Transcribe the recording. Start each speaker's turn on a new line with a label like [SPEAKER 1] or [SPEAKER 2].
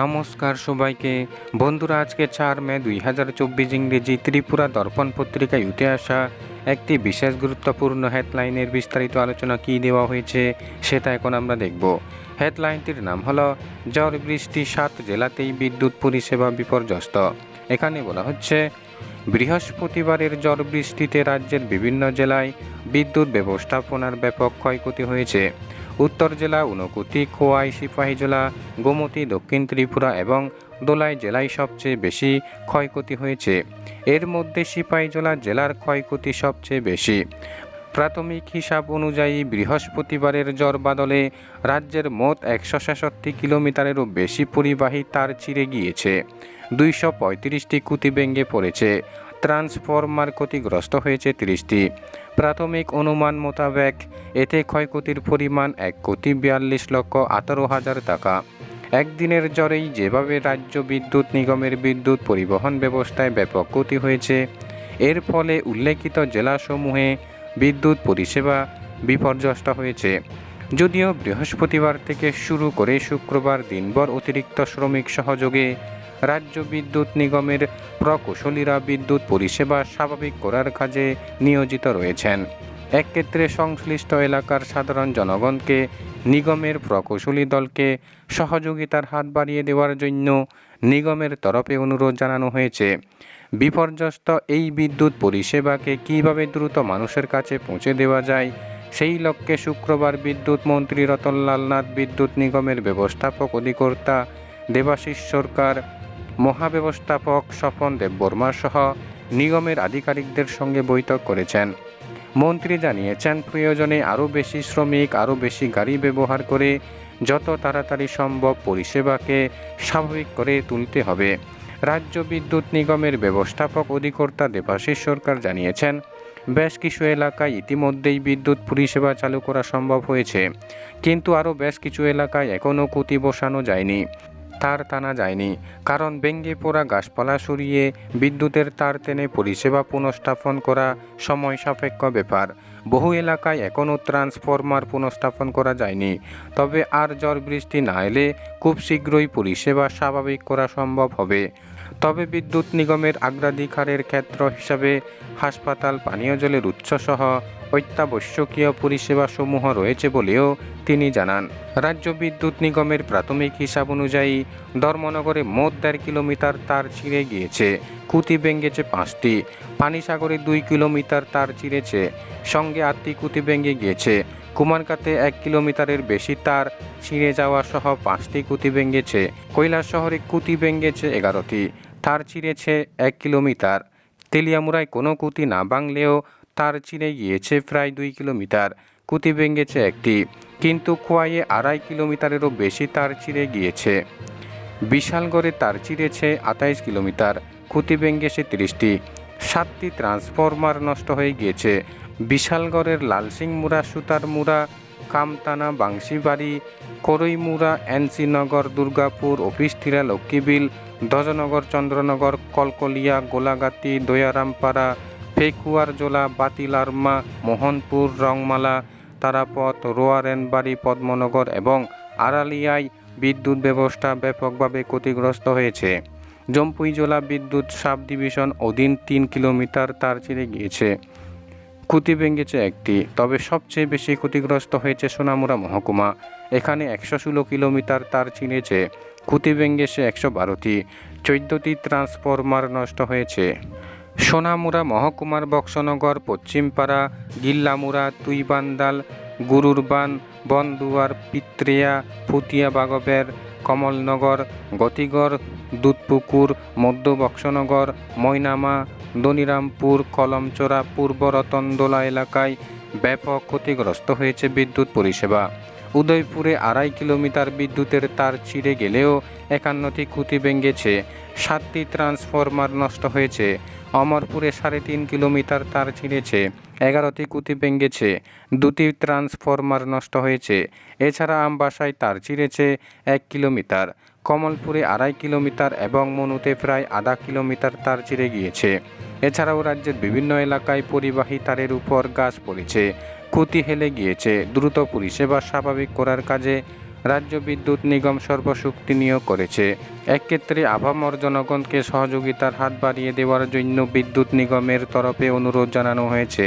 [SPEAKER 1] নমস্কার সবাইকে। বন্ধুরা, আজকে চার মে দুই হাজার চব্বিশ ইংরেজি ত্রিপুরা দর্পণ পত্রিকায় উঠে আসা একটি বিশেষ গুরুত্বপূর্ণ হেডলাইনের বিস্তারিত আলোচনা কী দেওয়া হয়েছে সেটা এখন আমরা দেখব। হেডলাইনটির নাম হলো, ঝড় বৃষ্টি সাত জেলাতেই বিদ্যুৎ পরিষেবা বিপর্যস্ত। এখানে বলা হচ্ছে, বৃহস্পতিবারের ঝড় বৃষ্টিতে রাজ্যের বিভিন্ন জেলায় বিদ্যুৎ ব্যবস্থাপনার ব্যাপক ক্ষয়ক্ষতি হয়েছে। উত্তর জেলা ঊনকোটি খোয়াই সিপাহীজলা গোমতী, দক্ষিণ ত্রিপুরা এবং দোলাই জেলায় সবচেয়ে বেশি ক্ষয়ক্ষতি হয়েছে। এর মধ্যে সিপাহীজলা জেলার ক্ষয়ক্ষতি সবচেয়ে বেশি। প্রাথমিক হিসাব অনুযায়ী বৃহস্পতিবারের জ্বর বাদলে রাজ্যের মোট একশো ছেষট্টি কিলোমিটারেরও বেশি পরিবাহী তার চিরে গিয়েছে। দুইশো পঁয়ত্রিশটি কুতি ভেঙে পড়েছে। ট্রান্সফরমার ক্ষতিগ্রস্ত হয়েছে তিরিশটি। প্রাথমিক অনুমান মোতাবেক, এতে ক্ষয়ক্ষতির পরিমাণ এক কোটি বিয়াল্লিশ লক্ষ আঠারো হাজার টাকা। একদিনের জ্বরেই যেভাবে রাজ্য বিদ্যুৎ নিগমের বিদ্যুৎ পরিবহন ব্যবস্থায় ব্যাপক ক্ষতি হয়েছে, এর ফলে উল্লেখিত জেলাসমূহে বিদ্যুৎ পরিষেবা বিপর্যস্ত হয়েছে। যদিও বৃহস্পতিবার থেকে শুরু করে শুক্রবার দিনভর অতিরিক্ত শ্রমিক সহযোগে রাজ্য বিদ্যুৎ নিগমের প্রকৌশলীরা বিদ্যুৎ পরিষেবা স্বাভাবিক করার কাজে নিয়োজিত রয়েছেন। একক্ষেত্রে সংশ্লিষ্ট এলাকার সাধারণ জনগণকে নিগমের প্রকৌশলী দলকে সহযোগিতার হাত বাড়িয়ে দেওয়ার জন্য নিগমের তরফে অনুরোধ জানানো হয়েছে। বিপর্যস্ত এই বিদ্যুৎ পরিষেবাকে কীভাবে দ্রুত মানুষের কাছে পৌঁছে দেওয়া যায়, সেই লক্ষ্যে শুক্রবার বিদ্যুৎ মন্ত্রী রতনলাল নাথ বিদ্যুৎ নিগমের ব্যবস্থাপক অধিকর্তা দেবাশিস সরকার মহাব্যবস্থাপক স্বপন দেববর্মা সহ নিগমের আধিকারিকদের সঙ্গে বৈঠক করেছেন। মন্ত্রী জানিয়েছেন, প্রয়োজনে আরও বেশি শ্রমিক, আরও বেশি গাড়ি ব্যবহার করে যত তাড়াতাড়ি সম্ভব পরিষেবাকে স্বাভাবিক করে তুলতে হবে। রাজ্য বিদ্যুৎ নিগমের ব্যবস্থাপক অধিকর্তা দেবাশিস সরকার জানিয়েছেন, বেশ কিছু এলাকায় ইতিমধ্যেই বিদ্যুৎ পরিষেবা চালু করা সম্ভব হয়েছে, কিন্তু আরও বেশ কিছু এলাকায় এখনও কুতি বসানো যায়নি। তার টানা যায়নি। কারণ ভেঙ্গে পোড়া গাছপালা সরিয়ে বিদ্যুতের তার টেনে পরিষেবা পুনঃস্থাপন করা সময় সাপেক্ষ ব্যাপার। বহু এলাকায় এখনও ট্রান্সফরমার পুনঃস্থাপন করা যায়নি। তবে আর ঝড় বৃষ্টি না এলে খুব শীঘ্রই পরিষেবা স্বাভাবিক করা সম্ভব হবে। তবে বিদ্যুৎ নিগমের অগ্রাধিকারের ক্ষেত্র হিসাবে হাসপাতাল, পানীয় জলের উৎসসহ অত্যাবশ্যকীয় পরিষেবাসমূহ রয়েছে বলেও তিনি জানান। রাজ্য বিদ্যুৎ নিগমের প্রাথমিক হিসাব অনুযায়ী ধর্মনগরে মোট দেড় কিলোমিটার তার ছিঁড়ে গিয়েছে, কুতি ভেঙেছে পাঁচটি, পানিসাগরে দুই কিলোমিটার তার ছিঁড়েছে সঙ্গে আটটি কুতি ভেঙে গিয়েছে কুমারকাতে এক কিলোমিটারের বেশি তার ছিঁড়ে যাওয়া সহ পাঁচটি কুতি ভেঙেছে কৈলাস শহরে কুতি ভেঙেছে এগারোটি তার ছিঁড়েছে এক কিলোমিটার। তেলিয়ামুড়ায় কোনো কুতি না ভাঙলেও তার ছিঁড়ে গিয়েছে প্রায় দুই কিলোমিটার। কুতি ভেঙেছে একটি, কিন্তু খোয়াইয়ে আড়াই কিলোমিটারেরও বেশি তার ছিঁড়ে গিয়েছে। বিশালগড়ে তার ছিঁড়েছে আঠাইশ কিলোমিটার ক্ষতি ভেঙেছে তিরিশটি। সাতটি ট্রান্সফরমার নষ্ট হয়ে গিয়েছে। বিশালগড়ের লালসিং মুড়া সুতার মুড়া কামতানা, বাংশিবাড়ি করইমুড়া এনসিনগর দুর্গাপুর অফিসথিরা লক্ষ্মীবিল দজনগর চন্দ্রনগর, কলকলিয়া গোলাগাতি দয়ারামপাড়া ফেকুয়ারজোলা বাতিলারমা, মোহনপুর, রংমালা, তারাপথ, রোয়ারেনবাড়ি, পদ্মনগর এবং আড়ালিয়ায় বিদ্যুৎ ব্যবস্থা ব্যাপকভাবে ক্ষতিগ্রস্ত হয়েছে। জম্পুইজোলা বিদ্যুৎ সাব ডিভিশন অধীন তিন কিলোমিটার তার ছিঁড়ে গিয়েছে। ক্ষতি ভেঙেছে একটি, তবে সবচেয়ে বেশি ক্ষতিগ্রস্ত হয়েছে সোনামুরা মহকুমা। এখানে একশো ষোলো কিলোমিটার তার ছিঁড়েছে, ক্ষতি ভেঙেছে একশো বারোটি, চোদ্দটি ট্রান্সফরমার নষ্ট হয়েছে। সোনামুরা মহকুমার বক্সনগর, পশ্চিমপাড়া গিল্লামুরা তুইবান্দাল গুরুরবান বনদুয়ার পিত্রিয়া ফুতিয়া বাগবের কমলনগর, গতিগড়, দুধপুকুর, মধ্য বক্সনগর ময়নামা দনিরামপুর, কলমচোরা, পূর্ব রতনদোলা এলাকায় ব্যাপক ক্ষতিগ্রস্ত হয়েছে বিদ্যুৎ পরিষেবা। উদয়পুরে আড়াই কিলোমিটার বিদ্যুতের তার ছিঁড়ে গেলেও একান্নটি খুঁটি ভেঙেছে। সাতটি ট্রান্সফরমার নষ্ট হয়েছে। অমরপুরে সাড়ে তিন কিলোমিটার তার ছিঁড়েছে। এগারোটি কুতি ভেঙেছে, দুটি ট্রান্সফরমার নষ্ট হয়েছে। এছাড়া আমবাসায় তার ছিঁড়েছে এক কিলোমিটার। কমলপুরে আড়াই কিলোমিটার এবং মনুতে প্রায় আধা কিলোমিটার তার ছিঁড়ে গিয়েছে। এছাড়াও রাজ্যের বিভিন্ন এলাকায় পরিবাহী তারের উপর গাছ পড়েছে। ক্ষতি হেলে গিয়েছে, দ্রুত পরিষেবা স্বাভাবিক করার কাজে রাজ্য বিদ্যুৎ নিগম সর্বশক্তি নিয়োগ করেছে। এক্ষেত্রে আভামর জনগণকে সহযোগিতার হাত বাড়িয়ে দেওয়ার জন্য বিদ্যুৎ নিগমের তরফে অনুরোধ জানানো হয়েছে।